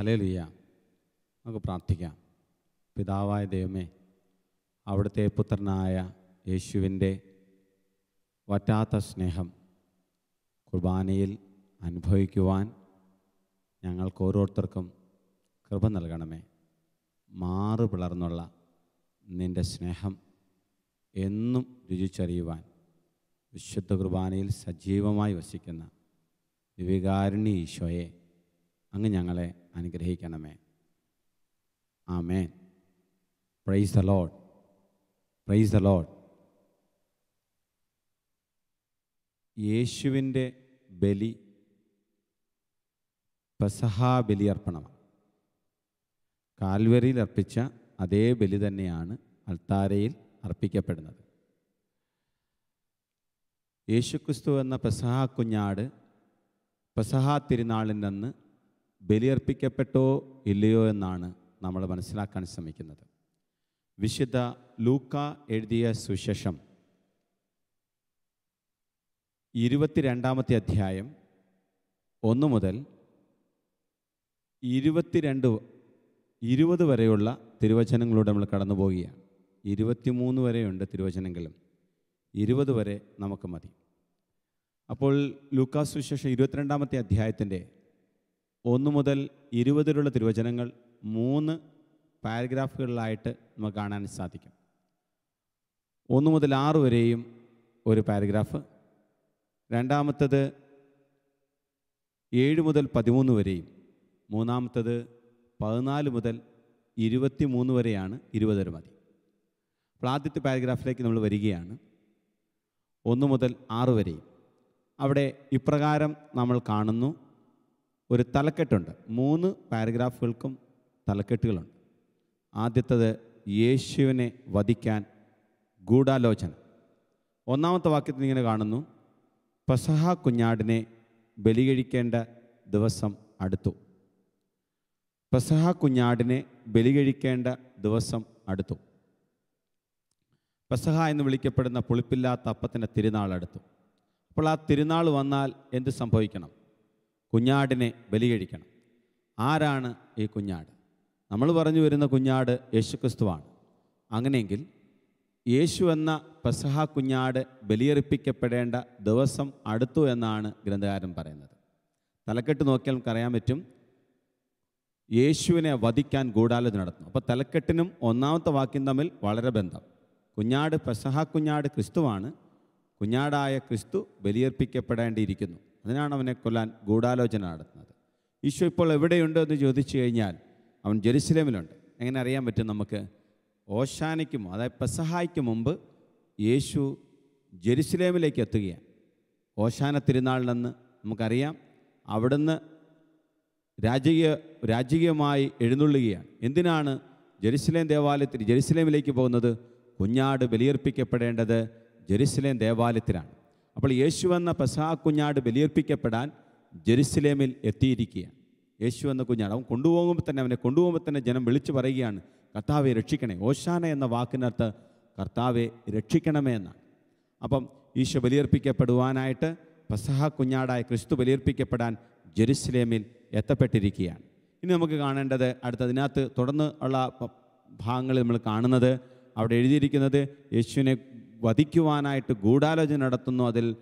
ഹാലേ ലുയ്യ നമുക്ക് പ്രാർത്ഥിക്കാം. പിതാവായ ദൈവമേ അവിടുത്തെ പുത്രനായ യേശുവിന്റെ വറ്റാത്ത സ്നേഹം കുർബാനയിൽ അനുഭവിക്കുവാൻ ഞങ്ങൾക്ക് ഓരോരുത്തർക്കും കൃപ നൽകണമേ. മാറു പിളർന്നുള്ള നിന്റെ സ്നേഹം എന്നും രുചിച്ചറിയുവാൻ വിശുദ്ധ കുർബാനയിൽ സജീവമായി വസിക്കുന്ന വികാരിണി ഈശോയെ അങ്ങ് ഞങ്ങളെ അനുഗ്രഹിക്കണമേ. ആമേൻ. പ്രൈസ് ലോഡ് പ്രൈസ് ലോഡ് യേശുവിന്റെ ബലി പെസഹാ ബലിയർപ്പണമാണ്. കാൽവരിയിൽ അർപ്പിച്ച അതേ ബലി തന്നെയാണ് അൾത്താരയിൽ അർപ്പിക്കപ്പെടുന്നത്. യേശുക്രിസ്തു എന്ന പെസഹാ കുഞ്ഞാട് പെസഹാ തിരുനാളിനന്ന് ബലിയർപ്പിക്കപ്പെട്ടോ ഇല്ലയോ എന്നാണ് നമ്മൾ മനസ്സിലാക്കാൻ ശ്രമിക്കുന്നത്. വിശുദ്ധ ലൂക്ക എഴുതിയ സുശേഷം ഇരുപത്തിരണ്ടാമത്തെ അധ്യായം ഒന്ന് മുതൽ ഇരുപത്തിരണ്ട് ഇരുപത് വരെയുള്ള തിരുവചനങ്ങളിലൂടെ നമ്മൾ കടന്നു പോവുകയാണ്. ഇരുപത്തിമൂന്ന് വരെയുണ്ട് തിരുവചനങ്ങളും. ഇരുപത് വരെ നമുക്ക് മതി. അപ്പോൾ ലൂക്കാസ് വിശേഷം ഇരുപത്തിരണ്ടാമത്തെ അധ്യായത്തിന്റെ ഒന്ന് മുതൽ ഇരുപതിലുള്ള തിരുവചനങ്ങൾ മൂന്ന് പാരഗ്രാഫുകളിലായിട്ട് നമുക്ക് കാണാൻ സാധിക്കും. ഒന്ന് മുതൽ ആറ് വരെയും ഒരു പാരഗ്രാഫ്. രണ്ടാമത്തത് ഏഴ് മുതൽ പതിമൂന്ന് വരെയും. മൂന്നാമത്തത് പതിനാല് മുതൽ ഇരുപത്തി മൂന്ന് വരെയാണ് ഇരുപത് വരെ മതി. അപ്പോൾ ആദ്യത്തെ പാരഗ്രാഫിലേക്ക് നമ്മൾ വരികയാണ്. ഒന്ന് മുതൽ ആറ് വരെയും. അവിടെ ഇപ്രകാരം നമ്മൾ കാണുന്നു. ഒരു തലക്കെട്ടുണ്ട്. മൂന്ന് പാരഗ്രാഫുകൾക്കും തലക്കെട്ടുകളുണ്ട്. ആദ്യത്തത് യേശുവിനെ വധിക്കാൻ ഗൂഢാലോചന. ഒന്നാമത്തെ വാക്യത്തിൽ ഇങ്ങനെ കാണുന്നു പെസഹ കുഞ്ഞാടിനെ ബലികഴിക്കേണ്ട ദിവസം അടുത്തു. പെസഹ കുഞ്ഞാടിനെ ബലികഴിക്കേണ്ട ദിവസം അടുത്തു. പെസഹ എന്ന് വിളിക്കപ്പെടുന്ന പുളിപ്പില്ലാത്ത അപ്പത്തിന്റെ തിരുനാൾ അടുത്തു. അപ്പോൾ ആ തിരുനാൾ വന്നാൽ എന്ത് സംഭവിക്കണം? കുഞ്ഞാടിനെ ബലികഴിക്കണം. ആരാണ് ഈ കുഞ്ഞാട്? നമ്മൾ പറഞ്ഞു വരുന്ന കുഞ്ഞാട് യേശുക്രിസ്തുവാണ്. അങ്ങനെയെങ്കിൽ യേശു എന്ന പെസഹ കുഞ്ഞാട് ബലിയർപ്പിക്കപ്പെടേണ്ട ദിവസം അടുത്തു എന്നാണ് ഗ്രന്ഥകാരൻ പറയുന്നത്. തലക്കെട്ട് നോക്കിയാൽ നമുക്കറിയാൻ പറ്റും. യേശുവിനെ വധിക്കാൻ ഗൂഢാലോചന നടത്തുന്നു. അപ്പോൾ തലക്കെട്ടിനും ഒന്നാമത്തെ വാക്യം തമ്മിൽ വളരെ ബന്ധം. കുഞ്ഞാട് പെസഹ കുഞ്ഞാട് ക്രിസ്തുവാണ്. കുഞ്ഞാടായ ക്രിസ്തു ബലിയർപ്പിക്കപ്പെടേണ്ടിയിരിക്കുന്നു. അതിനാണ് അവനെ കൊല്ലാൻ ഗൂഢാലോചന നടത്തുന്നത്. ഈശോ ഇപ്പോൾ എവിടെയുണ്ട് എന്ന് ചോദിച്ചു കഴിഞ്ഞാൽ അവൻ ജെറുസലേമിലുണ്ട് എങ്ങനെ അറിയാൻ പറ്റും നമുക്ക്? ഓശാനയ്ക്ക് അതായത് പെസഹായ്ക്ക് മുമ്പ് യേശു ജെറുസലേമിലേക്ക് എത്തുകയാണ്. ഓശാന തിരുനാളിനെന്ന് നമുക്കറിയാം അവിടുന്ന് രാജകീയ രാജകീയമായി എഴുന്നള്ളുകയാണ്. എന്തിനാണ് ജെറുസലേം ദേവാലയത്തിൽ ജെറുസലേമിലേക്ക് പോകുന്നത്? കുഞ്ഞാട് ബലിയർപ്പിക്കപ്പെടേണ്ടത് ജെറുസലേം ദേവാലയത്തിലാണ്. അപ്പോൾ യേശു എന്ന പെസാ കുഞ്ഞാട് ബലിയർപ്പിക്കപ്പെടാൻ ജെറുസലേമിൽ എത്തിയിരിക്കുകയാണ്. യേശു എന്ന കുഞ്ഞാട് അവൻ കൊണ്ടുപോകുമ്പോൾ തന്നെ അവനെ കൊണ്ടുപോകുമ്പോൾ തന്നെ ജനം വിളിച്ചു പറയുകയാണ് കർത്താവെ രക്ഷിക്കണേ. ഓശാന എന്ന വാക്കിനകത്ത് കർത്താവെ രക്ഷിക്കണമേ എന്നാണ്. അപ്പം ഈശോ ബലിയർപ്പിക്കപ്പെടുവാനായിട്ട് പെസഹ കുഞ്ഞാടായ ക്രിസ്തു ബലിയർപ്പിക്കപ്പെടാൻ ജെറുസലേമിൽ എത്തപ്പെട്ടിരിക്കുകയാണ്. ഇനി നമുക്ക് കാണേണ്ടത് അടുത്ത അതിനകത്ത് തുടർന്ന് ഉള്ള ഭാഗങ്ങൾ നമ്മൾ കാണുന്നത് അവിടെ എഴുതിയിരിക്കുന്നത് യേശുവിനെ വധിക്കുവാനായിട്ട് ഗൂഢാലോചന നടത്തുന്നു. അതിൽ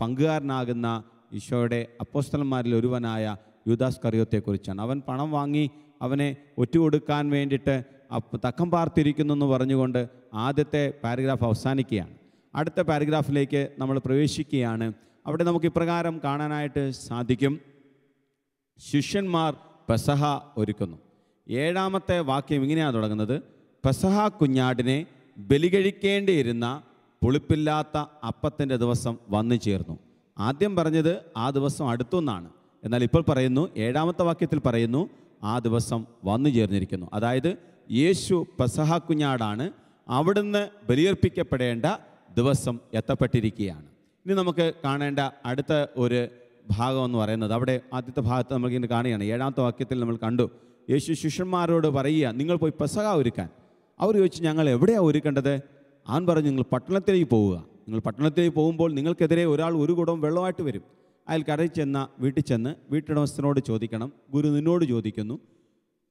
പങ്കുകാരനാകുന്ന ഈശോയുടെ അപ്പോസ്തലന്മാരിൽ ഒരുവനായ യുദാസ് കറിയോത്തെക്കുറിച്ചാണ്. അവൻ പണം വാങ്ങി അവനെ ഒറ്റുകൊടുക്കാൻ വേണ്ടിയിട്ട് തക്കം പാർത്തിരിക്കുന്നു എന്ന് പറഞ്ഞുകൊണ്ട് ആദ്യത്തെ പാരഗ്രാഫ് അവസാനിക്കുകയാണ്. അടുത്ത പാരഗ്രാഫിലേക്ക് നമ്മൾ പ്രവേശിക്കുകയാണ്. അവിടെ നമുക്ക് ഇപ്രകാരം കാണാനായിട്ട് സാധിക്കും. ശിഷ്യന്മാർ പെസഹ ഒരുക്കുന്നു. ഏഴാമത്തെ വാക്യം ഇങ്ങനെയാണ് തുടങ്ങുന്നത്. പെസഹ കുഞ്ഞാടിനെ ബലികഴിക്കേണ്ടിയിരുന്ന പുളിപ്പില്ലാത്ത അപ്പത്തിന്റെ ദിവസം വന്നു ചേർന്നു. ആദ്യം പറഞ്ഞത് ആ ദിവസം അടുത്തുനിന്നാണ് എന്നാൽ ഇപ്പോൾ പറയുന്നു ഏഴാമത്തെ വാക്യത്തിൽ പറയുന്നു ആ ദിവസം വന്നു ചേർന്നിരിക്കുന്നു. അതായത് യേശു പെസഹ കുഞ്ഞാടാണ്. അവിടുന്ന് ബലിയർപ്പിക്കപ്പെടേണ്ട ദിവസം എത്തപ്പെട്ടിരിക്കുകയാണ്. ഇനി നമുക്ക് കാണേണ്ട അടുത്ത ഒരു ഭാഗം എന്ന് പറയുന്നത് അവിടെ ആദ്യത്തെ ഭാഗത്ത് നമ്മളിങ്ങനെ കാണുകയാണ്. ഏഴാമത്തെ വാക്യത്തിൽ നമ്മൾ കണ്ടു യേശു ശിഷ്യന്മാരോട് പറയുക നിങ്ങൾ പോയി പെസഹ ഒരുക്കാൻ. അവർ ചോദിച്ചു ഞങ്ങൾ എവിടെയാണ് ഒരുക്കേണ്ടത്? അവൻ പറഞ്ഞു നിങ്ങൾ പട്ടണത്തിലേക്ക് പോവുക. നിങ്ങൾ പട്ടണത്തിലേക്ക് പോകുമ്പോൾ നിങ്ങൾക്കെതിരെ ഒരാൾ ഒരു കുടം വെള്ളമായിട്ട് വരും. അയാൾ കരയിൽ ചെന്ന വീട്ടിൽ ചെന്ന് വീട്ടുടമസ്ഥനോട് ചോദിക്കണം. ഗുരു നിന്നോട് ചോദിക്കുന്നു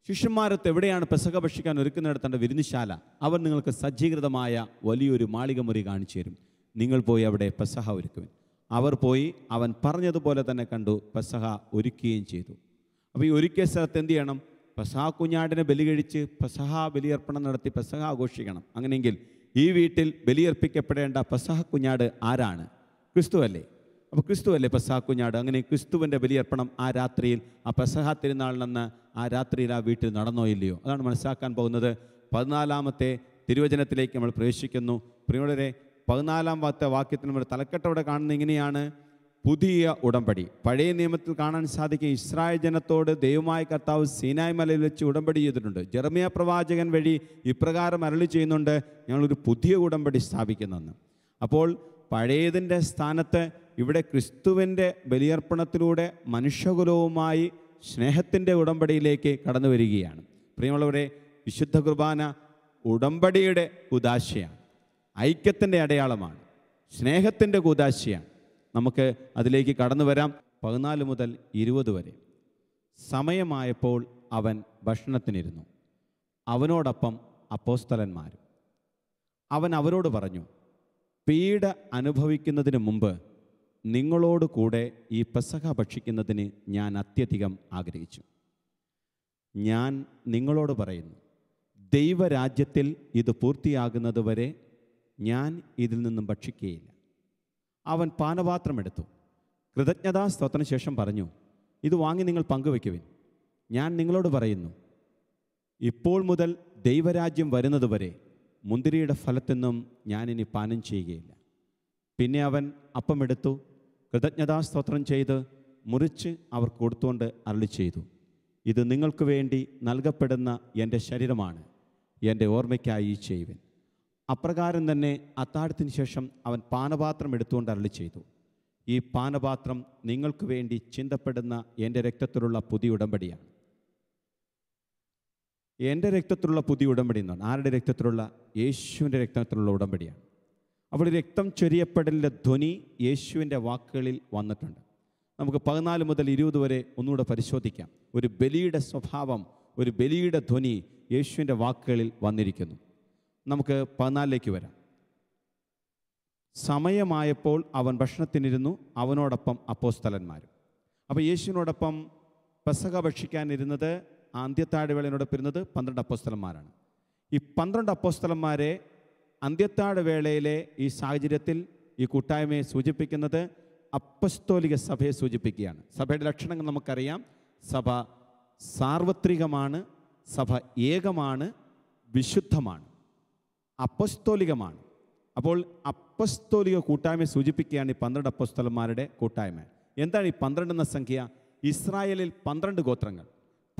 ശിഷ്യന്മാരത്ത് എവിടെയാണ് പെസക ഭക്ഷിക്കാൻ ഒരുക്കുന്നിടത്തേണ്ട വിരുന്നുശാല? അവർ നിങ്ങൾക്ക് സജ്ജീകൃതമായ വലിയൊരു മാളിക മുറി കാണിച്ചു തരും. നിങ്ങൾ പോയി അവിടെ പെസഹ ഒരുക്കുവിൻ. അവർ പോയി അവൻ പറഞ്ഞതുപോലെ തന്നെ കണ്ടു പെസഹ ഒരുക്കുകയും ചെയ്തു. അപ്പോൾ ഈ ഒരുക്കിയ സ്ഥലത്ത് എന്ത് ചെയ്യണം? പെസഹ കുഞ്ഞാടിനെ ബലി കഴിച്ച് പെസഹ ബലിയർപ്പണം നടത്തി പെസഹ ആഘോഷിക്കണം. അങ്ങനെയെങ്കിൽ ഈ വീട്ടിൽ ബലിയർപ്പിക്കപ്പെടേണ്ട പെസഹ കുഞ്ഞാട് ആരാണ്? ക്രിസ്തു അല്ലേ? അപ്പോൾ ക്രിസ്തു അല്ലേ പെസഹ കുഞ്ഞാട്? അങ്ങനെ ക്രിസ്തുവിന്റെ ബലിയർപ്പണം ആ രാത്രിയിൽ ആ പെസഹ തിരുനാളിനെന്ന് ആ രാത്രിയിൽ ആ വീട്ടിൽ നടന്നോ ഇല്ലയോ? അതാണ് മനസ്സിലാക്കാൻ പോകുന്നത്. പതിനാലാമത്തെ തിരുവചനത്തിലേക്ക് നമ്മൾ പ്രവേശിക്കുന്നു. പ്രിയമുള്ളവരെ പതിനാലാമത്തെ വാക്യത്തിൽ നമ്മൾ തലക്കെട്ടവിടെ കാണുന്ന ഇങ്ങനെയാണ്. പുതിയ ഉടമ്പടി. പഴയ നിയമത്തിൽ കാണാൻ സാധിക്കും ഇസ്രായേൽ ജനത്തോട് ദൈവമായ കർത്താവ് സീനായ് മലയിൽ വെച്ച് ഉടമ്പടി ചെയ്തിട്ടുണ്ട്. ജെറമിയ പ്രവാചകൻ വഴി ഇപ്രകാരം അരളി ചെയ്യുന്നുണ്ട് ഞങ്ങളൊരു പുതിയ ഉടമ്പടി സ്ഥാപിക്കുന്നെന്ന്. അപ്പോൾ പഴയതിന്റെ സ്ഥാനത്ത് ഇവിടെ ക്രിസ്തുവിന്റെ ബലിയർപ്പണത്തിലൂടെ മനുഷ്യകുലവുമായി സ്നേഹത്തിന്റെ ഉടമ്പടിയിലേക്ക് കടന്നു വരികയാണ്. പ്രിയമുള്ളവരെ വിശുദ്ധ കുർബാന ഉടമ്പടിയുടെ ഉദാശയാണ് ഐക്യത്തിന്റെ അടയാളമാണ്. സ്നേഹത്തിന്റെ കൂതാശയാണ് നമുക്ക് അതിലേക്ക് കടന്നു വരാം. പതിനാല് മുതൽ ഇരുപത് വരെ. സമയമായപ്പോൾ അവൻ ഭക്ഷണത്തിനിരുന്നു. അവനോടൊപ്പം അപ്പോസ്തലന്മാരും. അവൻ അവരോട് പറഞ്ഞു പീഡ അനുഭവിക്കുന്നതിന് മുമ്പ് നിങ്ങളോട് കൂടെ ഈ പെസഹ ഭക്ഷിക്കുന്നതിന് ഞാൻ അത്യധികം ആഗ്രഹിച്ചു. ഞാൻ നിങ്ങളോട് പറയുന്നു ദൈവരാജ്യത്തിൽ ഇത് പൂർത്തിയാകുന്നതുവരെ ഞാൻ ഇതിൽ നിന്നും ഭക്ഷിക്കുകയില്ല. അവൻ പാനപാത്രമെടുത്തു കൃതജ്ഞതാ സ്തോത്രന് ശേഷം പറഞ്ഞു ഇത് വാങ്ങി നിങ്ങൾ പങ്കുവെക്കുവിൻ ഞാൻ നിങ്ങളോട് പറയുന്നു ഇപ്പോൾ മുതൽ ദൈവരാജ്യം വരുന്നതുവരെ മുന്തിരിയുടെ ഫലത്തൊന്നും ഞാനിനി പാനം ചെയ്യുകയില്ല. പിന്നെ അവൻ അപ്പമെടുത്തു കൃതജ്ഞതാ സ്തോത്രം ചെയ്ത് മുറിച്ച് അവർ കൊടുത്തുകൊണ്ട് അരളി ചെയ്തു ഇത് നിങ്ങൾക്ക് വേണ്ടി നൽകപ്പെടുന്ന എന്റെ ശരീരമാണ് എന്റെ ഓർമ്മയ്ക്കായി ചെയ്യുവൻ. അപ്രകാരം തന്നെ അത്താഴത്തിന് ശേഷം അവൻ പാനപാത്രം എടുത്തുകൊണ്ട് അരളി ചെയ്തു. ഈ പാനപാത്രം നിങ്ങൾക്ക് വേണ്ടി ചിന്തപ്പെടുന്ന എന്റെ രക്തത്തിലുള്ള പുതിയ ഉടമ്പടിയാണ്. എന്റെ രക്തത്തിലുള്ള പുതിയ ഉടമ്പടി എന്നാണ് ആരുടെ രക്തത്തിലുള്ള? യേശുവിന്റെ രക്തത്തിലുള്ള ഉടമ്പടിയാണ്. അവിടെ രക്തം ചൊരിയപ്പെടലിന്റെ ധ്വനി യേശുവിന്റെ വാക്കുകളിൽ വന്നിട്ടുണ്ട്. നമുക്ക് പതിനാല് മുതൽ ഇരുപത് വരെ ഒന്നുകൂടെ പരിശോധിക്കാം. ഒരു ബലിയുടെ സ്വഭാവം ഒരു ബലിയുടെ ധ്വനി യേശുവിന്റെ വാക്കുകളിൽ വന്നിരിക്കുന്നു. നമുക്ക് പതിനാലിലേക്ക് വരാം. സമയമായപ്പോൾ അവൻ ഭക്ഷണത്തിനിരുന്നു അവനോടൊപ്പം അപ്പോസ്തലന്മാരും. അപ്പോൾ യേശുവിനോടൊപ്പം പെസക ഭക്ഷിക്കാനിരുന്നത് അന്ത്യത്താഴ് വേളയോടൊപ്പം ഇരുന്നത് പന്ത്രണ്ട് അപ്പോസ്തലന്മാരാണ്. ഈ പന്ത്രണ്ട് അപ്പോസ്തലന്മാരെ വേളയിലെ ഈ സാഹചര്യത്തിൽ ഈ കൂട്ടായ്മയെ സൂചിപ്പിക്കുന്നത് അപ്പസ്തോലിക സഭയെ സൂചിപ്പിക്കുകയാണ്. സഭയുടെ ലക്ഷണങ്ങൾ നമുക്കറിയാം. സഭ സാർവത്രികമാണ് സഭ ഏകമാണ് വിശുദ്ധമാണ്. അപ്പസ്തോലികമാണ്. അപ്പോൾ അപ്പസ്തോലിക കൂട്ടായ്മ സൂചിപ്പിക്കുകയാണ് ഈ പന്ത്രണ്ട് അപ്പസ്തോലന്മാരുടെ കൂട്ടായ്മ. എന്താണ് ഈ പന്ത്രണ്ട് എന്ന സംഖ്യ? ഇസ്രായേലിൽ പന്ത്രണ്ട് ഗോത്രങ്ങൾ.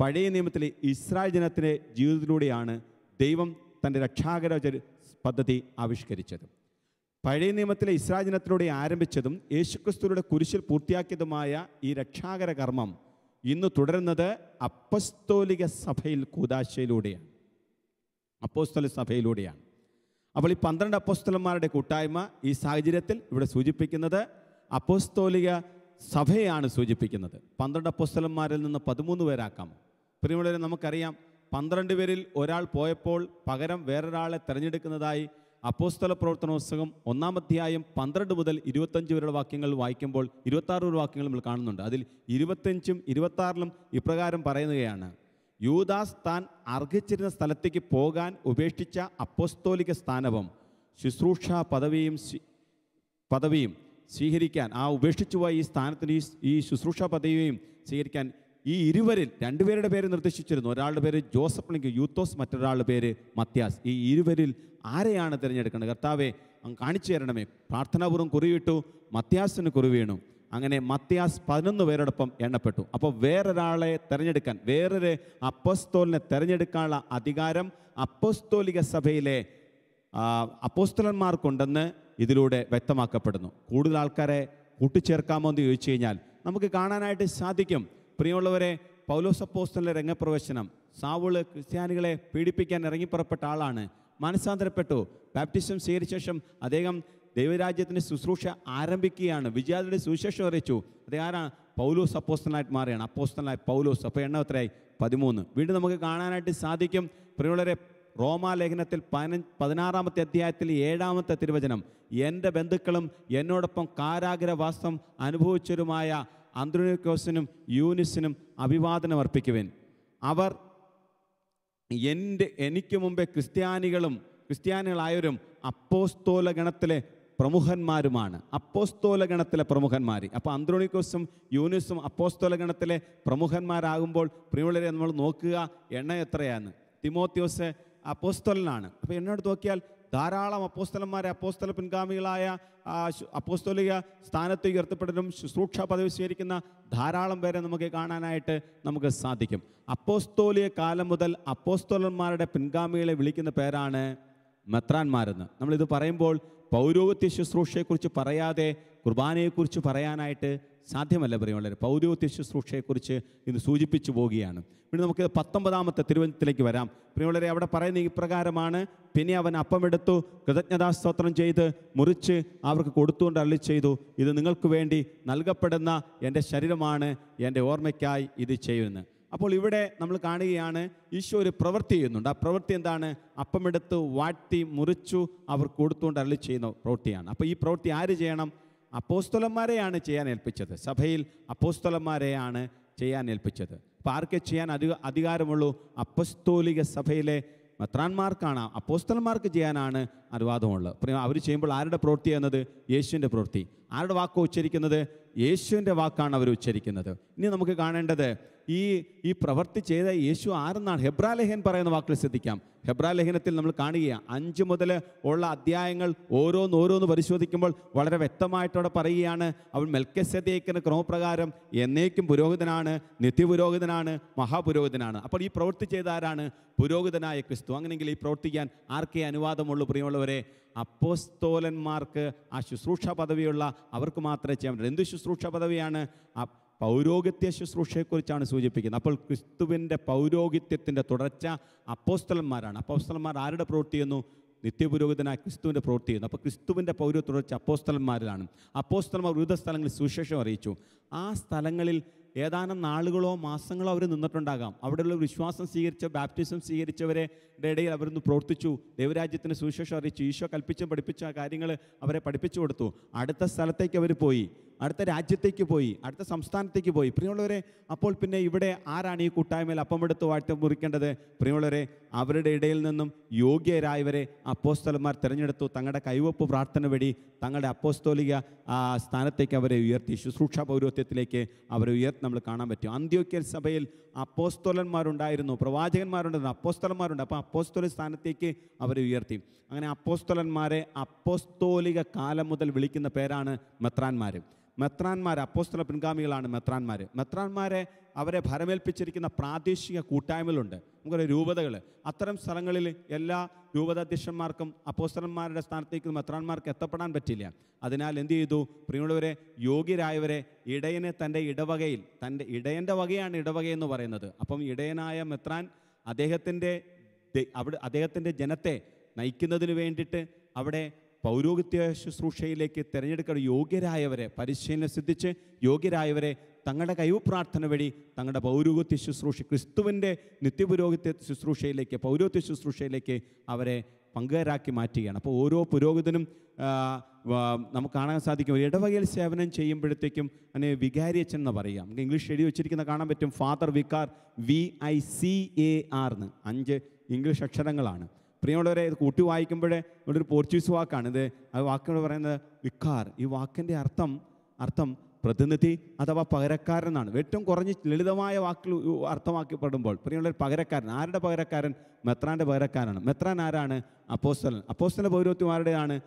പഴയ നിയമത്തിലെ ഇസ്രായേൽ ജനത്തിന്റെ ജീവിതത്തിലൂടെയാണ് ദൈവം തന്റെ രക്ഷാകര പദ്ധതി ആവിഷ്കരിച്ചത്. പഴയ നിയമത്തിലെ ഇസ്രായേൽ ജനത്തിലൂടെ ആരംഭിച്ചതും യേശുക്രിസ്തുവിടെ കുരിശിൽ പൂർത്തിയാക്കിയതുമായ ഈ രക്ഷാകര കർമ്മം ഇന്ന് തുടരുന്നത് അപ്പസ്തോലിക സഭയിൽ കൂതാശയിലൂടെയാണ്. അപ്പോസ്തോലിക സഭയിലൂടെയാണ് അപ്പോൾ ഈ പന്ത്രണ്ട് അപ്പോസ്തലന്മാരുടെ കൂട്ടായ്മ ഈ സാഹചര്യത്തിൽ ഇവിടെ സൂചിപ്പിക്കുന്നത് അപ്പോസ്തോലിക സഭയാണ് സൂചിപ്പിക്കുന്നത്. പന്ത്രണ്ട് അപ്പോസ്തലന്മാരിൽ നിന്ന് പതിമൂന്ന് പേരാക്കാം. പ്രിയമുള്ളവരെ നമുക്കറിയാം പന്ത്രണ്ട് പേരിൽ ഒരാൾ പോയപ്പോൾ പകരം വേറൊരാളെ തിരഞ്ഞെടുക്കുന്നതായി അപ്പോസ്തല പ്രവർത്തന പുസ്തകം ഒന്നാം അധ്യായം പന്ത്രണ്ട് മുതൽ ഇരുപത്തഞ്ച് വരെയുള്ള വാക്യങ്ങൾ വായിക്കുമ്പോൾ ഇരുപത്താറ് വാക്യങ്ങൾ നമ്മൾ കാണുന്നുണ്ട്. അതിൽ ഇരുപത്തഞ്ചും ഇരുപത്താറിലും ഇപ്രകാരം പറയുകയാണ് യൂദാസ് താൻ അർഹിച്ചിരുന്ന സ്ഥലത്തേക്ക് പോകാൻ ഉപേക്ഷിച്ച അപ്പോസ്തോലിക സ്ഥാനവും ശുശ്രൂഷ പദവിയും പദവിയും സ്വീകരിക്കാൻ ആ ഉപേക്ഷിച്ചു പോയ ഈ സ്ഥാനത്തിന് ഈ ശുശ്രൂഷ പദവിയും സ്വീകരിക്കാൻ ഈ ഇരുവരിൽ രണ്ടുപേരുടെ പേര് നിർദ്ദേശിച്ചിരുന്നു. ഒരാളുടെ പേര് ജോസഫ് അല്ലെങ്കിൽ യൂത്തോസ് മറ്റൊരാളുടെ പേര് മത്യാസ് ഈ ഇരുവരിൽ ആരെയാണ് തിരഞ്ഞെടുക്കേണ്ടത്? കർത്താവെ അങ്ങ് കാണിച്ചു തരണമേ പ്രാർത്ഥനാപൂർവം കുറിയിട്ടു മത്യാസിന് കുറി വീണു അങ്ങനെ മത്യാസ് പതിനൊന്ന് പേരോടൊപ്പം എണ്ണപ്പെട്ടു. അപ്പോൾ വേറൊരാളെ തിരഞ്ഞെടുക്കാൻ വേറൊരു അപ്പോസ്തോലിനെ തിരഞ്ഞെടുക്കാനുള്ള അധികാരം അപ്പോസ്തോലിക സഭയിലെ അപ്പോസ്തലന്മാർക്കുണ്ടെന്ന് ഇതിലൂടെ വ്യക്തമാക്കപ്പെടുന്നു. കൂടുതൽ ആൾക്കാരെ കൂട്ടിച്ചേർക്കാമോ എന്ന് ചോദിച്ചു കഴിഞ്ഞാൽ നമുക്ക് കാണാനായിട്ട് സാധിക്കും. പ്രിയമുള്ളവരെ പൗലോസ് അപ്പോസ്തലിന്റെ രംഗപ്രവേശനം സാവുൾ ക്രിസ്ത്യാനികളെ പീഡിപ്പിക്കാൻ ഇറങ്ങിപ്പുറപ്പെട്ട ആളാണ്. മനസ്സാന്തരപ്പെട്ടു. ബാപ്റ്റിസം സ്വീകരിച്ച ശേഷം അദ്ദേഹം ദൈവരാജ്യത്തിന്റെ ശുശ്രൂഷ ആരംഭിക്കുകയാണ്. വിജയാദിയുടെ സുവിശേഷം അറിയിച്ചു. അത് ആരാണ് പൗലോസ് അപ്പോസ്തനായിട്ട് മാറിയാണ് അപ്പോസ്തനായ പൗലോസ്. അപ്പോൾ എണ്ണം എത്രയായി? പതിമൂന്ന്. വീണ്ടും നമുക്ക് കാണാനായിട്ട് സാധിക്കും. പ്രിയമുള്ളവരെ റോമാലേഖനത്തിൽ പതിനഞ്ച് പതിനാറാമത്തെ അധ്യായത്തിൽ ഏഴാമത്തെ തിരുവചനം. എന്റെ ബന്ധുക്കളും എന്നോടൊപ്പം കാരാഗ്രഹവാസം അനുഭവിച്ചവരുമായ അന്ത്രോസിനും യൂനിസിനും അഭിവാദനം അർപ്പിക്കുവിൻ. അവർ എന്റെ എനിക്ക് മുമ്പേ ക്രിസ്ത്യാനികളും ക്രിസ്ത്യാനികളായവരും അപ്പോസ്തോല ഗണത്തിലെ പ്രമുഖന്മാരുമാണ്. അപ്പോസ്തോല ഗണത്തിലെ പ്രമുഖന്മാർ അപ്പോൾ അന്ത്രോണിക്കോസും യൂനിസും അപ്പോസ്തോല ഗണത്തിലെ പ്രമുഖന്മാരാകുമ്പോൾ പ്രിയമുള്ളവരെ നമ്മൾ നോക്കുക എണ്ണ എത്രയാണ്? തിമോത്യോസ് അപ്പോസ്തോലനാണ്. അപ്പോൾ എന്നോട് നോക്കിയാൽ ധാരാളം അപ്പോസ്തലന്മാരെ അപ്പോസ്തല പിൻഗാമികളായ അപ്പോസ്തോലിക സ്ഥാനത്ത് ഉയർത്തപ്പെടലും ശുശ്രൂഷ പദവി സ്വീകരിക്കുന്ന ധാരാളം പേരെ നമുക്ക് കാണാനായിട്ട് നമുക്ക് സാധിക്കും. അപ്പോസ്തോലിയ കാലം മുതൽ അപ്പോസ്തോലന്മാരുടെ പിൻഗാമികളെ വിളിക്കുന്ന പേരാണ് മെത്രാന്മാരെന്ന്. നമ്മളിത് പറയുമ്പോൾ പൗരോഹിത്യ ശുശ്രൂഷയെക്കുറിച്ച് പറയാതെ കുർബാനയെക്കുറിച്ച് പറയാനായിട്ട് സാധ്യമല്ല പ്രിയമുള്ളവർ പൗരോഹിത്യ ശുശ്രൂഷയെക്കുറിച്ച് ഇന്ന് സൂചിപ്പിച്ചു പോവുകയാണ്. പിന്നെ നമുക്ക് പത്തൊമ്പതാമത്തെ തിരുവനന്തപുരത്തിലേക്ക് വരാം. പ്രിയമുള്ളവരെ അവിടെ പറയുന്ന ഇപ്രകാരമാണ് പിന്നെ അവൻ അപ്പമെടുത്തു കൃതജ്ഞതാസ്തോത്രം ചെയ്ത് മുറിച്ച് അവർക്ക് കൊടുത്തുകൊണ്ട് അള്ളി ചെയ്തു. ഇത് നിങ്ങൾക്ക് വേണ്ടി നൽകപ്പെടുന്ന എന്റെ ശരീരമാണ് എന്റെ ഓർമ്മയ്ക്കായി ഇത് ചെയ്യുന്നത് അപ്പോൾ ഇവിടെ നമ്മൾ കാണുകയാണ് ഈശോ ഒരു പ്രവൃത്തി ചെയ്യുന്നുണ്ട്. ആ പ്രവൃത്തി എന്താണ്? അപ്പമെടുത്ത് വാട്ടി മുറിച്ചു അവർ കൊടുത്തുകൊണ്ട് അരളി ചെയ്യുന്ന പ്രവൃത്തിയാണ്. അപ്പോൾ ഈ പ്രവൃത്തി ആര് ചെയ്യണം? അപ്പോസ്തലന്മാരെയാണ് ചെയ്യാൻ ഏൽപ്പിച്ചത്. സഭയിൽ അപ്പോസ്തലന്മാരെയാണ് ചെയ്യാൻ ഏൽപ്പിച്ചത്. അപ്പോൾ ആർക്കെ ചെയ്യാൻ അധിക അധികാരമുള്ളൂ? അപ്പസ്തോലിക സഭയിലെ മെത്രാന്മാർക്കാണ്. അപ്പോസ്തലന്മാർക്ക് ചെയ്യാനാണ് അനുവാദമുള്ളത്. അവർ ചെയ്യുമ്പോൾ ആരുടെ പ്രവൃത്തി എന്നത്? യേശുവിന്റെ പ്രവൃത്തി. ആരുടെ വാക്കോ ഉച്ചരിക്കുന്നത്? യേശുവിന്റെ വാക്കാണ് അവർ ഉച്ചരിക്കുന്നത്. ഇനി നമുക്ക് കാണേണ്ടത് ഈ ഈ പ്രവൃത്തി ചെയ്ത യേശു ആരെന്നാണ്? ഹെബ്രാലേഖൻ പറയുന്ന വാക്കുകൾ ശ്രദ്ധിക്കാം. ഹെബ്രാലേഖനത്തിൽ നമ്മൾ കാണുകയാണ് അഞ്ച് മുതൽ ഉള്ള അധ്യായങ്ങൾ ഓരോന്ന് ഓരോന്ന് പരിശോധിക്കുമ്പോൾ വളരെ വ്യക്തമായിട്ടവിടെ പറയുകയാണ് അവൻ മെൽക്കസദേക്കിന് ക്രമപ്രകാരം എന്നേക്കും പുരോഹിതനാണ് നിത്യപുരോഹിതനാണ് മഹാപുരോഹിതനാണ്. അപ്പോൾ ഈ പ്രവൃത്തി ചെയ്ത ആരാണ്? പുരോഹിതനായ ക്രിസ്തു. അങ്ങനെയെങ്കിൽ ഈ പ്രവർത്തിക്കാൻ ആർക്കേ അനുവാദമുള്ളൂ? പ്രിയമുള്ളവരെ അപ്പോസ്തോലന്മാർക്ക് ആ ശുശ്രൂഷ പദവിയുള്ള അവർക്ക് മാത്രമേ ചെയ്യാൻ പറ്റൂ. എന്ത് ശുശ്രൂഷ പദവിയാണ്? ആ പൗരോഹിത്യ ശുശ്രൂഷയെക്കുറിച്ചാണ് സൂചിപ്പിക്കുന്നത്. അപ്പോൾ ക്രിസ്തുവിന്റെ പൗരോഹിത്യത്തിന്റെ തുടർച്ച അപ്പോസ്തലന്മാരാണ്. അപ്പോസ്തലന്മാർ ആരുടെ പ്രവൃത്തി ചെയ്യുന്നു? നിത്യപുരോഹിതനായ ക്രിസ്തുവിന്റെ പ്രവൃത്തി ചെയ്യുന്നു. അപ്പോൾ ക്രിസ്തുവിന്റെ പൗര തുടർച്ച അപ്പോസ്തലന്മാരിലാണ്. അപ്പോസ്തലന്മാർ വിവിധ സ്ഥലങ്ങളിൽ സുവിശേഷം അറിയിച്ചു. ആ സ്ഥലങ്ങളിൽ ഏതാനും നാളുകളോ മാസങ്ങളോ അവർ നിന്നിട്ടുണ്ടാകാം. അവിടെയുള്ള വിശ്വാസം സ്വീകരിച്ച ബാപ്റ്റിസം സ്വീകരിച്ചവരെ ഇടയിൽ അവരൊന്ന് പ്രവർത്തിച്ചു. ദൈവരാജ്യത്തിന് സുവിശേഷം അറിയിച്ചു. ഈശോ കൽപ്പിച്ചും പഠിപ്പിച്ച കാര്യങ്ങൾ അവരെ പഠിപ്പിച്ചു കൊടുത്തു. അടുത്ത സ്ഥലത്തേക്ക് അവർ പോയി. അടുത്ത രാജ്യത്തേക്ക് പോയി അടുത്ത സംസ്ഥാനത്തേക്ക് പോയി. പ്രിയമുള്ളവരെ അപ്പോൾ പിന്നെ ഇവിടെ ആരാണ് ഈ കൂട്ടായ്മയിൽ അപ്പമെടുത്ത് വാഴ്ത്ത മുറിക്കേണ്ടത്? പ്രിയമുള്ളവരെ അവരുടെ ഇടയിൽ നിന്നും യോഗ്യരായവരെ അപ്പോസ്തലന്മാർ തിരഞ്ഞെടുത്തു. തങ്ങളുടെ കൈവപ്പ് പ്രാർത്ഥന വഴി തങ്ങളുടെ അപ്പോസ്തോലിക സ്ഥാനത്തേക്ക് അവരെ ഉയർത്തി. ശുശ്രൂഷ പൗരോത്യത്തിലേക്ക് അവരെ ഉയർത്തി നമ്മൾ കാണാൻ പറ്റും. അന്ത്യോക്യ സഭയിൽ അപ്പോസ്തോലന്മാരുണ്ടായിരുന്നു പ്രവാചകന്മാരുണ്ടായിരുന്നു അപ്പോസ്തലന്മാരുണ്ട്. അപ്പോൾ അപ്പോസ്തോല സ്ഥാനത്തേക്ക് അവരെ ഉയർത്തി. അങ്ങനെ അപ്പോസ്തോലന്മാരെ അപ്പോസ്തോലിക കാലം മുതൽ വിളിക്കുന്ന പേരാണ് മെത്രാന്മാർ മെത്രാന്മാർ അപ്പോസ്തല പിൻഗാമികളാണ് മെത്രാന്മാർ മെത്രാന്മാരെ അവരെ ഭരമേൽപ്പിച്ചിരിക്കുന്ന പ്രാദേശിക കൂട്ടായ്മകളുണ്ട്. നമുക്കൊരു രൂപതകൾ അത്തരം സ്ഥലങ്ങളിൽ എല്ലാ രൂപതാധ്യക്ഷന്മാർക്കും അപ്പോസ്തലന്മാരുടെ സ്ഥാനത്തേക്ക് മെത്രാന്മാർക്ക് എത്തപ്പെടാൻ പറ്റില്ല. അതിനാൽ എന്ത് ചെയ്തു? പ്രിയമുള്ളവരെ യോഗ്യരായവരെ ഇടയനെ തന്റെ ഇടവകയിൽ തന്റെ ഇടയന്റെ വകയാണ് ഇടവകയെന്ന് പറയുന്നത്. അപ്പം ഇടയനായ മെത്രാൻ അദ്ദേഹത്തിന്റെ അവിടെ അദ്ദേഹത്തിന്റെ ജനത്തെ നയിക്കുന്നതിന് വേണ്ടിയിട്ട് അവിടെ പൗരോഹിത്യ ശുശ്രൂഷയിലേക്ക് തിരഞ്ഞെടുക്കാൻ യോഗ്യരായവരെ പരിശീലനം സിദ്ധിച്ച് യോഗ്യരായവരെ തങ്ങളുടെ കൈവ് പ്രാർത്ഥന വഴി തങ്ങളുടെ പൗരോഹിത്യ ശുശ്രൂഷ ക്രിസ്തുവിന്റെ നിത്യപുരോഹിത്യ ശുശ്രൂഷയിലേക്ക് പൗരോഹിത്യ ശുശ്രൂഷയിലേക്ക് അവരെ പങ്കുകാരാക്കി മാറ്റുകയാണ്. അപ്പോൾ ഓരോ പുരോഹിതനും നമുക്ക് കാണാൻ സാധിക്കും ഒരു ഇടവകയിൽ സേവനം ചെയ്യുമ്പോഴത്തേക്കും അതിനെ വികാരിയച്ചൻ എന്ന് പറയാം. നമുക്ക് ഇംഗ്ലീഷ് എഴുതി വെച്ചിരിക്കുന്ന കാണാൻ പറ്റും father vicar V I C A R എന്ന്. അഞ്ച് ഇംഗ്ലീഷ് അക്ഷരങ്ങളാണ്. പ്രിയമുള്ളവരെ ഇത് കൂട്ടി വായിക്കുമ്പോഴേ ഇവിടെ ഒരു പോർച്ചുഗീസ് വാക്കാണ്. ഇത് ആ വാക്കിനോട് പറയുന്നത് വിക്കാർ. ഈ വാക്കിന്റെ അർത്ഥം അർത്ഥം പ്രതിനിധി അഥവാ പകരക്കാരൻ എന്നാണ് ഏറ്റവും കുറഞ്ഞ് ലളിതമായ വാക്കിൽ അർത്ഥമാക്കപ്പെടുമ്പോൾ പ്രിയമുള്ളൊരു പകരക്കാരൻ. ആരുടെ പകരക്കാരൻ? മെത്രാന്റെ പകരക്കാരാണ് മെത്രാൻ ആരാണ്? അപ്പോസ്തലൻ. അപ്പോസ്തല പൗരോത്യം ആരുടെയാണ്?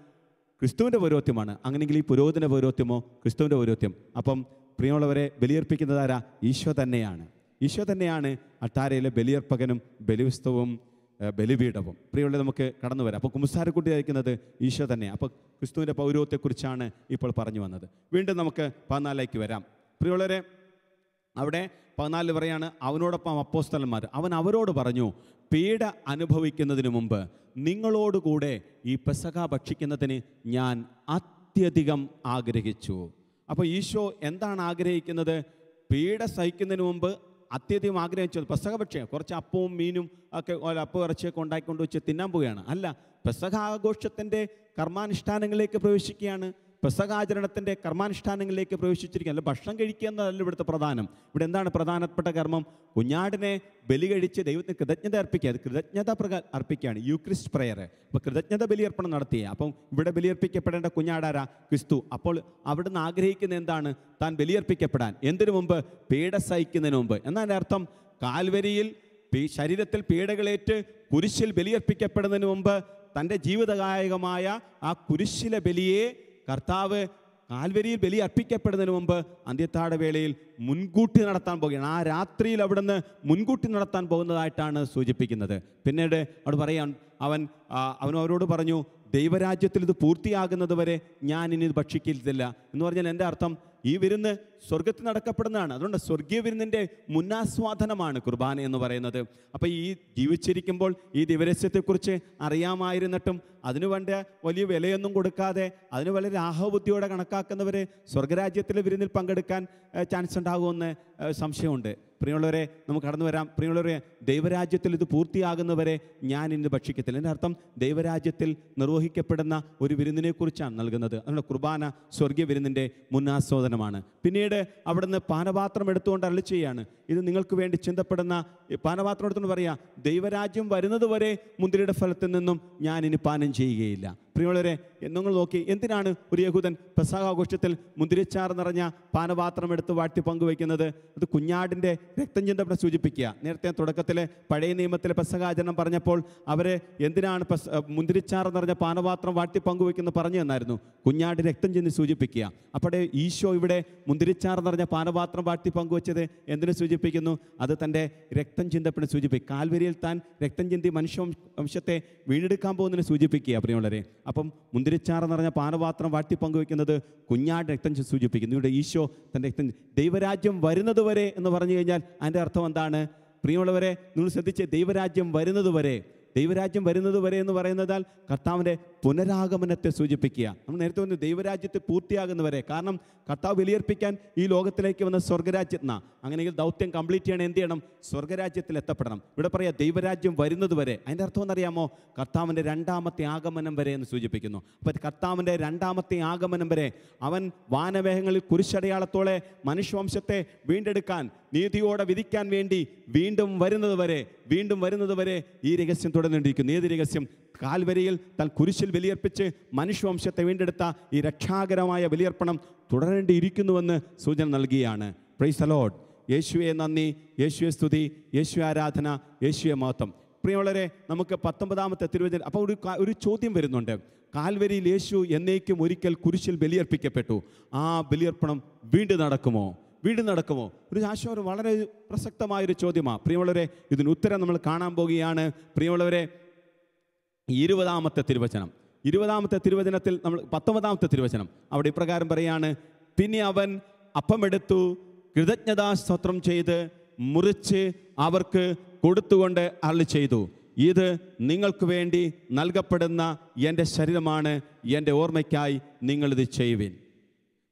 ക്രിസ്തുവിന്റെ പൗരോത്യമാണ് അങ്ങനെയെങ്കിൽ ഈ പുരോഹിതന്റെ പൗരോത്യമോ ക്രിസ്തുവിന്റെ പൗരോത്യം അപ്പം പ്രിയമുള്ളവരെ ബലിയർപ്പിക്കുന്നത് ആരാ? ഈശോ തന്നെയാണ്. ഈശോ തന്നെയാണ് അട്ടാരയിലെ ബലിയർപ്പകനും ബലിവിസ്തവും ബലിപീഠവും. പ്രിയമുള്ള നമുക്ക് കടന്നു വരാം. അപ്പോൾ കുമ്പസാരക്കുട്ടി അയക്കുന്നത് ഈശോ തന്നെ. അപ്പോൾ ക്രിസ്തുവിന്റെ പൗരവത്തെക്കുറിച്ചാണ് ഇപ്പോൾ പറഞ്ഞു വന്നത്. വീണ്ടും നമുക്ക് പതിനാലിലേക്ക് വരാം. പ്രിയമുള്ളവരെ അവിടെ പതിനാലിൽ പറയാണ് അവനോടൊപ്പം അപ്പോസ്തലന്മാർ. അവൻ അവരോട് പറഞ്ഞു പീഡ അനുഭവിക്കുന്നതിന് മുമ്പ് നിങ്ങളോടുകൂടെ ഈ പെസക ഭക്ഷിക്കുന്നതിന് ഞാൻ അത്യധികം ആഗ്രഹിച്ചു. അപ്പോൾ ഈശോ എന്താണ് ആഗ്രഹിക്കുന്നത്? പീഡ സഹിക്കുന്നതിന് മുമ്പ് അത്യധികം ആഗ്രഹിച്ചത് പെസക പക്ഷേ കുറച്ച് അപ്പവും മീനും ഒക്കെ അപ്പം ഇറച്ചിയൊക്കെ ഉണ്ടാക്കിക്കൊണ്ട് വെച്ച് തിന്നാൻ പോവുകയാണ്. അല്ല പെസക ആഘോഷത്തിന്റെ കർമാനുഷ്ഠാനങ്ങളിലേക്ക് പ്രവേശിക്കുകയാണ്. പെസകാചരണത്തിന്റെ കർമാനുഷ്ഠാനങ്ങളിലേക്ക് പ്രവേശിച്ചിരിക്കുക അല്ല ഭക്ഷണം കഴിക്കുക എന്നതല്ല ഇവിടുത്തെ പ്രധാനം. ഇവിടെ എന്താണ് പ്രധാനപ്പെട്ട കർമ്മം? കുഞ്ഞാടിനെ ബലി കഴിച്ച് ദൈവത്തിന് കൃതജ്ഞത അർപ്പിക്കുക. അത് കൃതജ്ഞത പ്രക അർപ്പിക്കുകയാണ്. യൂക്രിസ്റ്റ് പ്രയർ അപ്പോൾ കൃതജ്ഞത ബലിയർപ്പണം നടത്തിയ. അപ്പം ഇവിടെ ബലിയർപ്പിക്കപ്പെടേണ്ട കുഞ്ഞാടാര? ക്രിസ്തു. അപ്പോൾ അവിടുന്ന് ആഗ്രഹിക്കുന്ന എന്താണ്? താൻ ബലിയർപ്പിക്കപ്പെടാൻ. എന്തിനു മുമ്പ്? പീഡ സഹിക്കുന്നതിന് മുമ്പ്. എന്നാൽ അർത്ഥം കാൽവരിയിൽ ശരീരത്തിൽ പീഡകളേറ്റ് കുരിശിൽ ബലിയർപ്പിക്കപ്പെടുന്നതിന് മുമ്പ് തന്റെ ജീവിതകായകമായ ആ കുരിശിലെ ബലിയെ കർത്താവ് കാൽവരിയിൽ ബലി അർപ്പിക്കപ്പെടുന്നതിന് മുമ്പ് അന്ത്യത്താട വേളയിൽ മുൻകൂട്ടി നടത്താൻ പോകുകയാണ് ആ രാത്രിയിൽ അവിടുന്ന് മുൻകൂട്ടി നടത്താൻ പോകുന്നതായിട്ടാണ് സൂചിപ്പിക്കുന്നത്. പിന്നീട് അവിടെ പറയാൻ അവൻ അവൻ അവരോട് പറഞ്ഞു ദൈവരാജ്യത്തിൽ ഇത് പൂർത്തിയാകുന്നത് വരെ ഞാൻ ഇനി ഇത് ഭക്ഷിക്കില്ല എന്ന് പറഞ്ഞാൽ എന്റെ അർത്ഥം ഈ വിരുന്ന് സ്വർഗത്തിൽ നടക്കപ്പെടുന്നതാണ്. അതുകൊണ്ട് സ്വർഗീയ വിരുന്നിന്റെ മുന്നാസ്വാദനമാണ് കുർബാന എന്ന് പറയുന്നത്. അപ്പോൾ ഈ ജീവിച്ചിരിക്കുമ്പോൾ ഈ ദിവരസ്യത്തെക്കുറിച്ച് അറിയാമായിരുന്നിട്ടും അതിനു വേണ്ട വലിയ വിലയൊന്നും കൊടുക്കാതെ അതിന് വളരെ ആഹബുദ്ധിയോടെ കണക്കാക്കുന്നവർ സ്വർഗരാജ്യത്തിലെ വിരുന്നിൽ പങ്കെടുക്കാൻ ചാൻസ് ഉണ്ടാകുമെന്ന് സംശയമുണ്ട്. പ്രിയമുള്ളവരെ നമുക്ക് കടന്നു വരാം. പ്രിയമുള്ളവരെ ദൈവരാജ്യത്തിൽ ഇത് പൂർത്തിയാകുന്നവരെ ഞാൻ ഇന്ന് ഭക്ഷിക്കത്തില്ല. എന്റെ അർത്ഥം ദൈവരാജ്യത്തിൽ നിർവഹിക്കപ്പെടുന്ന ഒരു വിരുന്നിനെക്കുറിച്ചാണ് നൽകുന്നത്. അതുകൊണ്ട് കുർബാന സ്വർഗീയ വിരുന്നിന്റെ മുന്നാസ്വാദനമാണ്. പിന്നീട് അവിടുന്ന് പാനപാത്രം എടുത്തുകൊണ്ട് അരളി ചെയ്യാണ്. ഇത് നിങ്ങൾക്ക് വേണ്ടി ചിന്തപ്പെടുന്ന പാനപാത്രം എടുത്തുകൊണ്ട് പറയാ ദൈവരാജ്യം വരുന്നത് വരെ മുന്തിരിയുടെ ഫലത്തിൽ നിന്നും ഞാൻ ഇനി പാനം ചെയ്യുകയില്ല. പ്രിയമുള്ളവരെ നിങ്ങൾ നോക്കി എന്തിനാണ് ഒരു യഹൂദൻ പ്രസാഹാഘോഷത്തിൽ മുന്തിരിച്ചാർ നിറഞ്ഞ പാനപാത്രം എടുത്ത് വാഴ്ത്തി പങ്കുവയ്ക്കുന്നത്? അത് കുഞ്ഞാടിന്റെ രക്തം ചിന്തപ്പെടെ സൂചിപ്പിക്കുക. നേരത്തെ തുടക്കത്തിലെ പഴയ നിയമത്തിലെ പെസഹാചരണം പറഞ്ഞപ്പോൾ അവർ എന്തിനാണ് മുന്തിരിച്ചാർ നിറഞ്ഞ പാനപാത്രം വാട്ടി പങ്കുവയ്ക്കുന്നത് പറഞ്ഞു തന്നായിരുന്നു കുഞ്ഞാട് രക്തം ചിന്തി സൂചിപ്പിക്കുക. അപ്പോൾ ഈശോ ഇവിടെ മുന്തിരിച്ചാർ നിറഞ്ഞ പാനപാത്രം വാഴ്ത്തി പങ്കുവച്ചത് എന്തിനു സൂചിപ്പിക്കുന്നു? അത് തന്റെ രക്തം ചിന്തപ്പെടെ സൂചിപ്പിക്കും കാൽവരിയിൽ താൻ രക്തം ചിന്തി മനുഷ്യ വംശത്തെ വീണ്ടെടുക്കാൻ പോകുന്നതിനെ സൂചിപ്പിക്കുക പ്രിയമുള്ളവരെ. അപ്പം മുന്തിരിച്ചാറ് നിറഞ്ഞ പാനപാത്രം വാട്ടി പങ്കുവെക്കുന്നത് കുഞ്ഞാട് രക്തം സൂചിപ്പിക്കുന്നു. ഇവിടെ ഈശോ തന്റെ രക്തം ദൈവരാജ്യം വരുന്നത് വരെ എന്ന് പറഞ്ഞു കഴിഞ്ഞാൽ അതിന്റെ അർത്ഥം എന്താണ്? പ്രിയമുള്ളവരെ നിങ്ങൾ ശ്രദ്ധിച്ച് ദൈവരാജ്യം വരുന്നത് വരെ. ദൈവരാജ്യം വരുന്നത് വരെ എന്ന് പറയുന്നതാൽ കർത്താവിന്റെ പുനരാഗമനത്തെ സൂചിപ്പിക്കുക. നമ്മൾ നേരത്തെ വന്ന് ദൈവരാജ്യത്തെ പൂർത്തിയാകുന്നവരെ. കാരണം കർത്താവ് വിലയർപ്പിക്കാൻ ഈ ലോകത്തിലേക്ക് വന്ന സ്വർഗരാജ്യത്തിന അങ്ങനെയെങ്കിൽ ദൗത്യം കംപ്ലീറ്റ് ചെയ്യണം എന്ത് ചെയ്യണം? സ്വർഗരാജ്യത്തിൽ എത്തപ്പെടണം. ഇവിടെ പറയാം ദൈവരാജ്യം വരുന്നത് വരെ. അതിന്റെ അർത്ഥം എന്നറിയാമോ കർത്താവിന്റെ രണ്ടാമത്തെ ആഗമനം വരെ എന്ന് സൂചിപ്പിക്കുന്നു. അപ്പോൾ കർത്താവിന്റെ രണ്ടാമത്തെ ആഗമനം വരെ അവൻ വാനവേഹങ്ങളിൽ കുരിശടയാളത്തോടെ മനുഷ്യവംശത്തെ വീണ്ടെടുക്കാൻ നീതിയോടെ വിധിക്കാൻ വേണ്ടി വീണ്ടും വരുന്നത് വരെ വീണ്ടും വരുന്നത് വരെ ഈ രഹസ്യം തുടർന്നുകൊണ്ടിരിക്കും നീതി രഹസ്യം? കാൽവരിയിൽ താൻ കുരിശിൽ ബലിയർപ്പിച്ച് മനുഷ്യവംശത്തെ വീണ്ടെടുത്ത ഈ രക്ഷാകരമായ ബലിയർപ്പണം തുടരേണ്ടിയിരിക്കുന്നുവെന്ന് സൂചന നൽകിയാണ്. പ്രൈസ് അലോഡ് യേശുവെ നന്ദി. യേശുവെ സ്തുതി. യേശു ആരാധന. യേശുവെ മഹത്വം. പ്രിയമുള്ളവരെ നമുക്ക് പത്തൊമ്പതാമത്തെ തിരുവചന അപ്പോൾ ഒരു ഒരു ചോദ്യം വരുന്നുണ്ട്. കാൽവരിയിൽ യേശു എന്നേക്കും ഒരിക്കൽ കുരിശിൽ ബലിയർപ്പിക്കപ്പെട്ടു. ആ ബലിയർപ്പണം വീണ്ടും നടക്കുമോ? വീണ്ടും നടക്കുമോ? ഒരു ആശയം വളരെ പ്രസക്തമായൊരു ചോദ്യമാണ് പ്രിയമുള്ളവരെ ഇതിന് ഉത്തരം നമ്മൾ കാണാൻ പോകുകയാണ്. പ്രിയമുള്ളവരെ ഇരുപതാമത്തെ തിരുവചനം. ഇരുപതാമത്തെ തിരുവചനത്തിൽ നമ്മൾ പത്തൊമ്പതാമത്തെ തിരുവചനം. അവിടെ ഇപ്രകാരം പറയാണ് പിന്നെ അവൻ അപ്പമെടുത്തു കൃതജ്ഞതാ സ്തോത്രം ചെയ്ത് മുറിച്ച് അവർക്ക് കൊടുത്തുകൊണ്ട് അരളി ചെയ്തു. ഇത് നിങ്ങൾക്ക് വേണ്ടി നൽകപ്പെടുന്ന എന്റെ ശരീരമാണ്. എന്റെ ഓർമ്മയ്ക്കായി നിങ്ങളിത് ചെയ്യുവിൻ.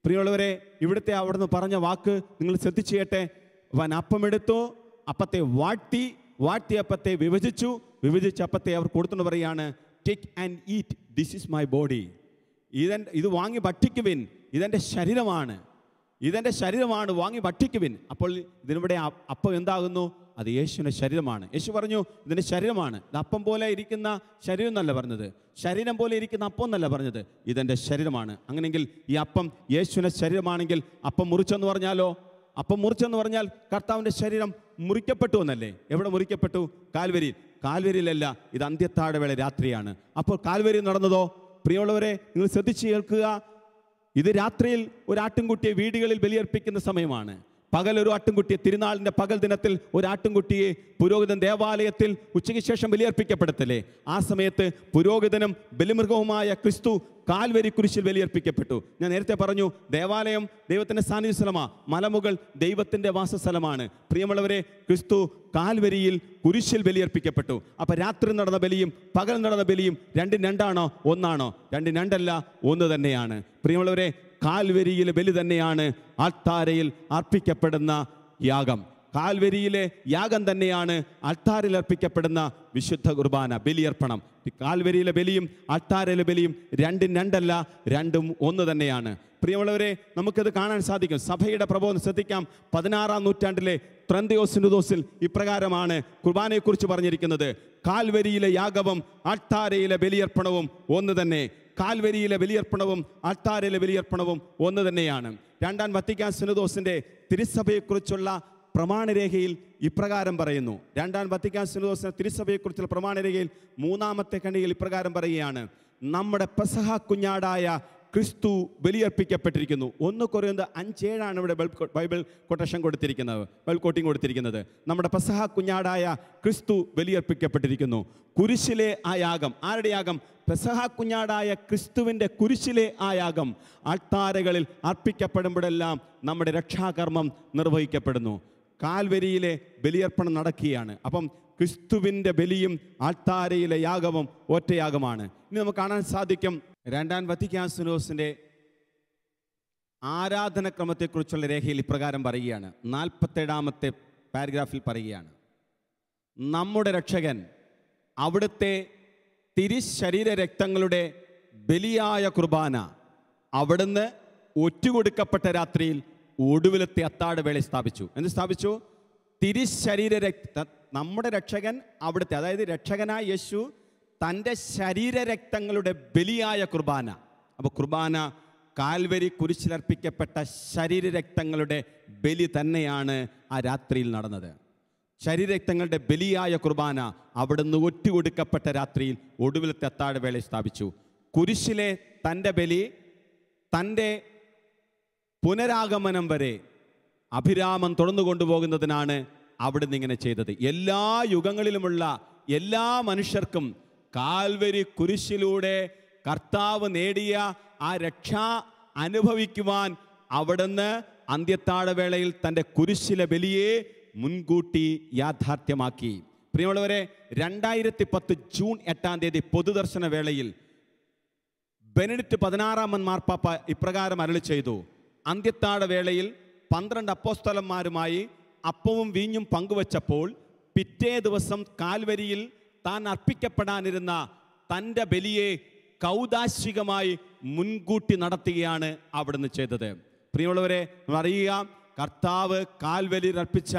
പ്രിയമുള്ളവരെ ഇവിടുത്തെ അവിടുന്ന് പറഞ്ഞ വാക്ക് നിങ്ങൾ ശ്രദ്ധിച്ചു കേട്ടെ അവൻ അപ്പമെടുത്തു അപ്പത്തെ വാട്ടി വാട്ടി അപ്പത്തെ വിഭജിച്ചു വിഭജിച്ച അപ്പത്തെ അവർ കൊടുത്തുകൊണ്ട് പറയാണ് take and eat this is my body ഇതൻ ഇത് വാങ്ങി ഭക്ഷിക്കുവിൻ ഇതെന്റെ ശരീരമാണ്. ഇതെന്റെ ശരീരമാണ് വാങ്ങി ഭക്ഷിക്കുവിൻ. അപ്പോൾ ഇതിനിവിടെ അപ്പം എന്താകുന്നു? അത് യേശുവിന്റെ ശരീരമാണ്. യേശു പറഞ്ഞു ഇതിന്റെ ശരീരമാണ്. ഇത് അപ്പം പോലെ ഇരിക്കുന്ന ശരീരം എന്നല്ല പറഞ്ഞത്. ശരീരം പോലെ ഇരിക്കുന്ന അപ്പം എന്നല്ല പറഞ്ഞത്. ഇതെന്റെ ശരീരമാണ്. അങ്ങനെയെങ്കിൽ ഈ അപ്പം യേശുവിന്റെ ശരീരമാണെങ്കിൽ അപ്പം മുറിച്ചെന്ന് പറഞ്ഞാലോ? അപ്പം മുറിച്ചെന്ന് പറഞ്ഞാൽ കർത്താവിന്റെ ശരീരം മുറിക്കപ്പെട്ടു എന്നല്ലേ? എവിടെ മുറിക്കപ്പെട്ടു? കാൽവരിയിൽ. കാൽവരിയിലല്ല ഇത് അന്ത്യത്താഴ വേള രാത്രിയാണ്. അപ്പോൾ കാൽവരി നടന്നതോ? പ്രിയമുള്ളവരെ നിങ്ങൾ ശ്രദ്ധിച്ച് കേൾക്കുക. ഇത് രാത്രിയിൽ ഒരു ആട്ടിൻകുട്ടിയെ വീടുകളിൽ ബലിയർപ്പിക്കുന്ന സമയമാണ്. പകൽ ഒരു തിരുനാളിന്റെ പകൽ ദിനത്തിൽ ഒരു ആട്ടിൻകുട്ടിയെ പുരോഹിതൻ ദേവാലയത്തിൽ ഉച്ചയ്ക്ക് ശേഷം ബലിയർപ്പിക്കപ്പെടത്തില്ലേ? ആ സമയത്ത് പുരോഹിതനും ബലിമൃഗവുമായ ക്രിസ്തു കാൽവരി കുരിശിൽ ബലിയർപ്പിക്കപ്പെട്ടു. ഞാൻ നേരത്തെ പറഞ്ഞു ദേവാലയം ദൈവത്തിന്റെ സാന്നിധ്യ സ്ഥലമാണ് മലമുകൾ ദൈവത്തിന്റെ വാസസ്ഥലമാണ്. പ്രിയമുള്ളവരെ ക്രിസ്തു കാൽവരിയിൽ കുരിശിൽ ബലിയർപ്പിക്കപ്പെട്ടു. അപ്പം രാത്രി നടന്ന ബലിയും പകൽ നടന്ന ബലിയും രണ്ടും രണ്ടാണോ? ഒന്നാണോ? രണ്ടും രണ്ടല്ല ഒന്ന് തന്നെയാണ്. പ്രിയമുള്ളവരെ കാൽവരിയിലെ ബലി തന്നെയാണ് ആൾത്താരയിൽ അർപ്പിക്കപ്പെടുന്ന യാഗം. കാൽവരിയിലെ യാഗം തന്നെയാണ് അൾത്താരിൽ അർപ്പിക്കപ്പെടുന്ന വിശുദ്ധ കുർബാന ബലിയർപ്പണം. കാൽവരിയിലെ ബലിയും അൾത്താരയിലെ ബലിയും രണ്ടും രണ്ടല്ല രണ്ടും ഒന്ന് തന്നെയാണ്. പ്രിയമുള്ളവരെ നമുക്കത് കാണാൻ സാധിക്കും. സഭയുടെ പ്രബോധനം ശ്രദ്ധിക്കാം. പതിനാറാം നൂറ്റാണ്ടിലെ ത്രന്തിയോസിനുദോസിൽ ഇപ്രകാരമാണ് കുർബാനയെക്കുറിച്ച് പറഞ്ഞിരിക്കുന്നത്. കാൽവരിയിലെ യാഗവും അൾത്താരയിലെ ബലിയർപ്പണവും ഒന്ന് തന്നെ. കാൽവരിയിലെ ബലിയർപ്പണവും അൾത്താരയിലെ ബലിയർപ്പണവും ഒന്ന് തന്നെയാണ്. രണ്ടാം വത്തിക്കാൻ സിനദോസിന്റെ തിരുസഭയെക്കുറിച്ചുള്ള പ്രമാണരേഖയിൽ ഇപ്രകാരം പറയുന്നു. രണ്ടാം വത്തിക്കാൻ സിനദോസിന്റെ തിരുസഭയെക്കുറിച്ചുള്ള പ്രമാണരേഖയിൽ മൂന്നാമത്തെ കണിയിൽ ഇപ്രകാരം പറയുകയാണ്. നമ്മുടെ പെസഹ കുഞ്ഞാടായ ക്രിസ്തു ബലിയർപ്പിക്കപ്പെട്ടിരിക്കുന്നു. ഒന്ന് കുറയുന്നത് അഞ്ചേഴാണ് ഇവിടെ ബൈബിൾ കൊട്ടേഷൻ കൊടുത്തിരിക്കുന്നത്. ബൈബിൾ കോട്ടിങ് കൊടുത്തിരിക്കുന്നത്. നമ്മുടെ പെസഹ കുഞ്ഞാടായ ക്രിസ്തു ബലിയർപ്പിക്കപ്പെട്ടിരിക്കുന്നു. കുരിശിലെ ആ യാഗം. ആരുടെ യാഗം? പെസഹ കുഞ്ഞാടായ ക്രിസ്തുവിന്റെ കുരിശിലെ ആ യാഗം. ആൾത്താരകളിൽ അർപ്പിക്കപ്പെടുമ്പോഴെല്ലാം നമ്മുടെ രക്ഷാകർമ്മം നിർവഹിക്കപ്പെടുന്നു. കാൽവരിയിലെ ബലിയർപ്പണം നടക്കുകയാണ്. അപ്പം ക്രിസ്തുവിന്റെ ബലിയും ആൾത്താരയിലെ യാഗവും ഒറ്റയാഗമാണ് ഇനി നമുക്ക് കാണാൻ സാധിക്കും രണ്ടാം വത്തിക്കാൻ വത്തിക്കാസുനോസിന്റെ ആരാധനക്രമത്തെക്കുറിച്ചുള്ള രേഖയിൽ ഇപ്രകാരം പറയുകയാണ്. നാൽപ്പത്തേഴാമത്തെ പാരഗ്രാഫിൽ പറയുകയാണ്. നമ്മുടെ രക്ഷകൻ അവിടുത്തെ തിരിശരീര രക്തങ്ങളുടെ ബലിയായ കുർബാന അവിടുന്ന് ഒറ്റുകൊടുക്കപ്പെട്ട രാത്രിയിൽ ഒടുവിലത്തെ അത്താഴ സ്ഥാപിച്ചു. എന്ത് സ്ഥാപിച്ചു? തിരിശരീര രക്ത നമ്മുടെ രക്ഷകൻ അവിടുത്തെ അതായത് രക്ഷകനായ യേശു തന്റെ ശരീരരക്തങ്ങളുടെ ബലിയായ കുർബാന. അപ്പോൾ കുർബാന കാൽവരി കുരിശിലർപ്പിക്കപ്പെട്ട ശരീരരക്തങ്ങളുടെ ബലി തന്നെയാണ് ആ രാത്രിയിൽ നടന്നത്. ശരീരരക്തങ്ങളുടെ ബലിയായ കുർബാന അവിടുന്ന് ഒറ്റുകൊടുക്കപ്പെട്ട രാത്രിയിൽ ഒടുവിലത്തെ അത്താഴ വേള സ്ഥാപിച്ചു. കുരിശിലെ തന്റെ ബലി തന്റെ പുനരാഗമനം വരെ അഭിരാമം തുടർന്നു കൊണ്ടുപോകുന്നതിനാണ് അവിടുന്ന് ഇങ്ങനെ ചെയ്തത്. എല്ലാ യുഗങ്ങളിലുമുള്ള എല്ലാ മനുഷ്യർക്കും കാൽവരി കുരിശിലൂടെ കർത്താവ് നേടിയ ആ രക്ഷ അനുഭവിക്കുവാൻ അവിടുന്ന് അന്ത്യത്താഴവേളയിൽ തന്റെ കുരിശിലെ ബലിയെ മുൻകൂട്ടി യാഥാർത്ഥ്യമാക്കി. പ്രിയമുള്ളവരെ രണ്ടായിരത്തി പത്ത് ജൂൺ എട്ടാം തീയതി പൊതുദർശന വേളയിൽ ബെനഡിറ്റ് പതിനാറാമൻ മാർപ്പാപ്പ ഇപ്രകാരം അരളി ചെയ്തു. അന്ത്യത്താഴ വേളയിൽ പന്ത്രണ്ട് അപ്പോസ്തലന്മാരുമായി അപ്പവും വീഞ്ഞും പങ്കുവച്ചപ്പോൾ പിറ്റേ ദിവസം കാൽവരിയിൽ താൻ അർപ്പിക്കപ്പെടാനിരുന്ന തന്റെ ബലിയെ കൗദാശികമായി മുൻകൂട്ടി നടത്തുകയാണ് അവിടുന്ന് ചെയ്തത്. പ്രിയമുള്ളവരെ അറിയുക കർത്താവ് കാൽവലിയിൽ അർപ്പിച്ച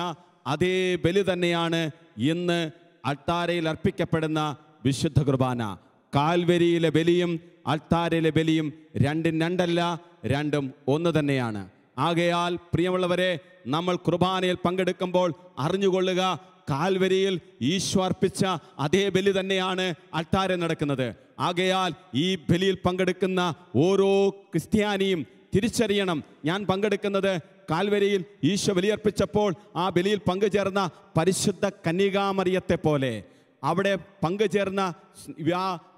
അതേ ബലി തന്നെയാണ് ഇന്ന് അൾത്താരയിൽ അർപ്പിക്കപ്പെടുന്ന വിശുദ്ധ കുർബാന. കാൽവരിയിലെ ബലിയും അൾത്താരയിലെ ബലിയും രണ്ടും രണ്ടല്ല രണ്ടും ഒന്ന് തന്നെയാണ്. ആകയാൽ പ്രിയമുള്ളവരെ നമ്മൾ കുർബാനയിൽ പങ്കെടുക്കുമ്പോൾ അറിഞ്ഞുകൊള്ളുക കാൽവരിയിൽ ഈശോ അർപ്പിച്ച അതേ ബലി തന്നെയാണ് അൾത്താരം നടക്കുന്നത്. ആകയാൽ ഈ ബലിയിൽ പങ്കെടുക്കുന്ന ഓരോ ക്രിസ്ത്യാനിയും തിരിച്ചറിയണം. ഞാൻ പങ്കെടുക്കുന്നത് കാൽവരിയിൽ ഈശോ ബലിയർപ്പിച്ചപ്പോൾ ആ ബലിയിൽ പങ്കുചേർന്ന പരിശുദ്ധ കന്യകാമറിയത്തെ പോലെ. അവിടെ പങ്കുചേർന്ന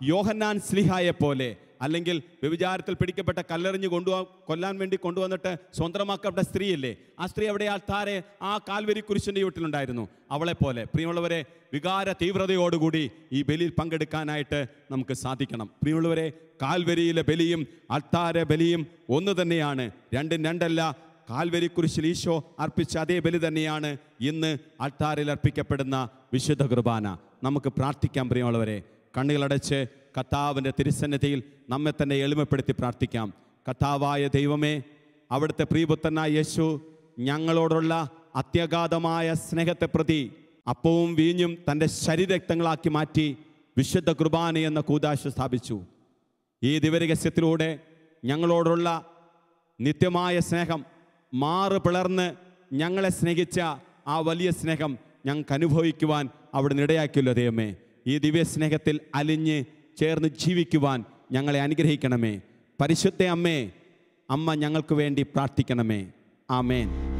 യോഹന്നാൻ സ്ലിഹായെ പോലെ. അല്ലെങ്കിൽ വ്യഭിചാരത്തിൽ പിടിക്കപ്പെട്ട കല്ലെറിഞ്ഞ് കൊണ്ടുപോ കൊല്ലാൻ വേണ്ടി കൊണ്ടുവന്നിട്ട് സ്വന്തമാക്കപ്പെട്ട സ്ത്രീയല്ലേ? ആ സ്ത്രീ അവിടെ ആ താരെ ആ കാൽവരി കുരിശിന്റെ വീട്ടിലുണ്ടായിരുന്നു. അവളെ പോലെ പ്രിയമുള്ളവരെ വികാര തീവ്രതയോടുകൂടി ഈ ബലിയിൽ പങ്കെടുക്കാനായിട്ട് നമുക്ക് സാധിക്കണം. പ്രിയമുള്ളവരെ കാൽവരിയിലെ ബലിയും അൾത്താര ബലിയും ഒന്ന് തന്നെയാണ്. രണ്ടും രണ്ടല്ല. കാൽവരി കുരിശിൽ ഈശോ അർപ്പിച്ച അതേ ബലി തന്നെയാണ് ഇന്ന് അൾത്താരിൽ അർപ്പിക്കപ്പെടുന്ന വിശുദ്ധ കുർബാന. നമുക്ക് പ്രാർത്ഥിക്കാം പ്രിയമുള്ളവരെ. കണ്ണുകളടച്ച് കത്താവിന്റെ തിരുസന്നിധിയിൽ നമ്മെ തന്നെ എളിമപ്പെടുത്തി പ്രാർത്ഥിക്കാം. കർത്താവായ ദൈവമേ അവിടുത്തെ പ്രിയപുത്രനായ യേശു ഞങ്ങളോടുള്ള അത്യഗാധമായ സ്നേഹത്തെ പ്രതി അപ്പവും വീഞ്ഞും തന്റെ ശരീരക്തങ്ങളാക്കി മാറ്റി വിശുദ്ധ കുർബാന എന്ന കൂതാശ സ്ഥാപിച്ചു. ഈ ദിവരഹസ്യത്തിലൂടെ ഞങ്ങളോടുള്ള നിത്യമായ സ്നേഹം മാറ് പിളർന്ന് ഞങ്ങളെ സ്നേഹിച്ച ആ വലിയ സ്നേഹം ഞങ്ങൾക്ക് അനുഭവിക്കുവാൻ അവിടെ ഇടയാക്കിയല്ലോ ദൈവമേ. ഈ ദിവ്യ സ്നേഹത്തിൽ അലിഞ്ഞ് ചേർന്ന് ജീവിക്കുവാൻ ഞങ്ങളെ അനുഗ്രഹിക്കണമേ. പരിശുദ്ധ അമ്മേ അമ്മ ഞങ്ങൾക്ക് വേണ്ടി പ്രാർത്ഥിക്കണമേ. ആമേൻ.